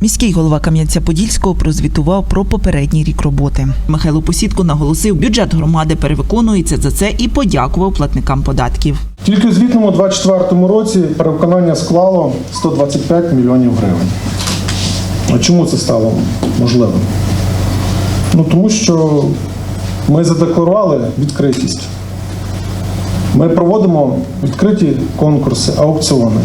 Міський голова Кам'янця-Подільського прозвітував про попередній рік роботи. Михайло Посідко наголосив, бюджет громади перевиконується за це і подякував платникам податків. Тільки у звітному 24 році перевиконання склало 125 мільйонів гривень. А чому це стало можливим? Ну тому що ми задекларували відкритість. Ми проводимо відкриті конкурси, аукціони.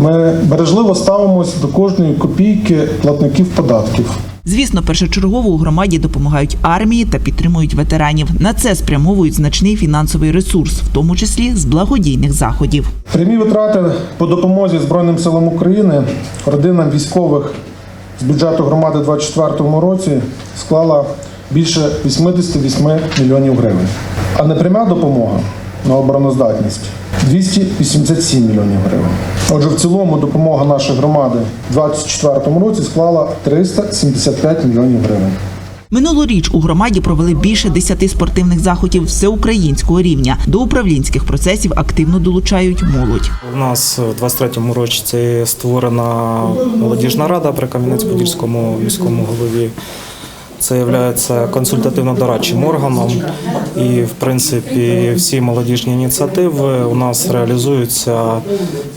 Ми бережливо ставимося до кожної копійки платників податків. Звісно, першочергово у громаді допомагають армії та підтримують ветеранів. На це спрямовують значний фінансовий ресурс, в тому числі з благодійних заходів. Прямі витрати по допомозі Збройним силам України родинам військових з бюджету громади у 2024 році склала більше 88 мільйонів гривень. А непряма допомога на обороноздатність 287 мільйонів гривень. Отже, в цілому допомога нашої громади у 2024 році склала 375 мільйонів гривень. Минулоріч у громаді провели більше десяти спортивних заходів всеукраїнського рівня. До управлінських процесів активно долучають молодь. У нас в 23-му році створена молодіжна рада при Кам'янець-Подільському міському голові. Це є консультативно-дорадчим органом, і в принципі всі молодіжні ініціативи у нас реалізуються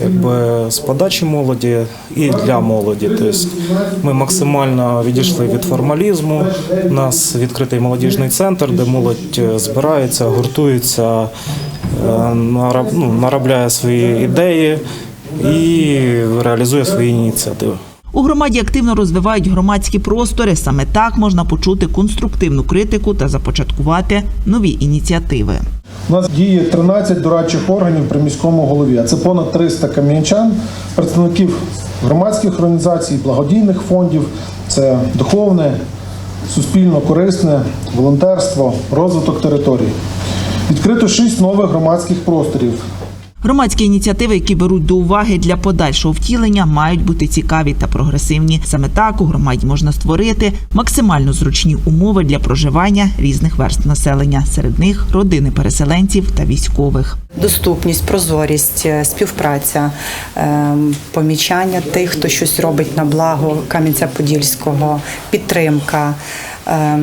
якби з подачі молоді і для молоді. Тобто ми максимально відійшли від формалізму. У нас відкритий молодіжний центр, де молодь збирається, гуртується, е, ну, наробляє свої ідеї і реалізує свої ініціативи. У громаді активно розвивають громадські простори. Саме так можна почути конструктивну критику та започаткувати нові ініціативи. У нас діє 13 дорадчих органів при міському голові, а це понад 300 кам'янчан, представників громадських організацій, благодійних фондів, це духовне, суспільно корисне, волонтерство, розвиток територій. Відкрито 6 нових громадських просторів. Громадські ініціативи, які беруть до уваги для подальшого втілення, мають бути цікаві та прогресивні. Саме так у громаді можна створити максимально зручні умови для проживання різних верств населення, серед них родини переселенців та військових. Доступність, прозорість, е, співпраця, е, помічання тих, хто щось робить на благо Кам'янця-Подільського, підтримка, е,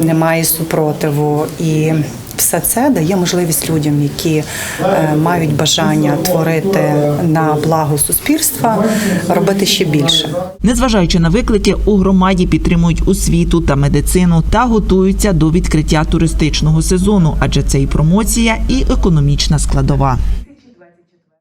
немає супротиву і. Все це дає можливість людям, які е, мають бажання творити на благо суспільства, робити ще більше. Незважаючи на виклики, у громаді підтримують освіту та медицину та готуються до відкриття туристичного сезону, адже це і промоція, і економічна складова.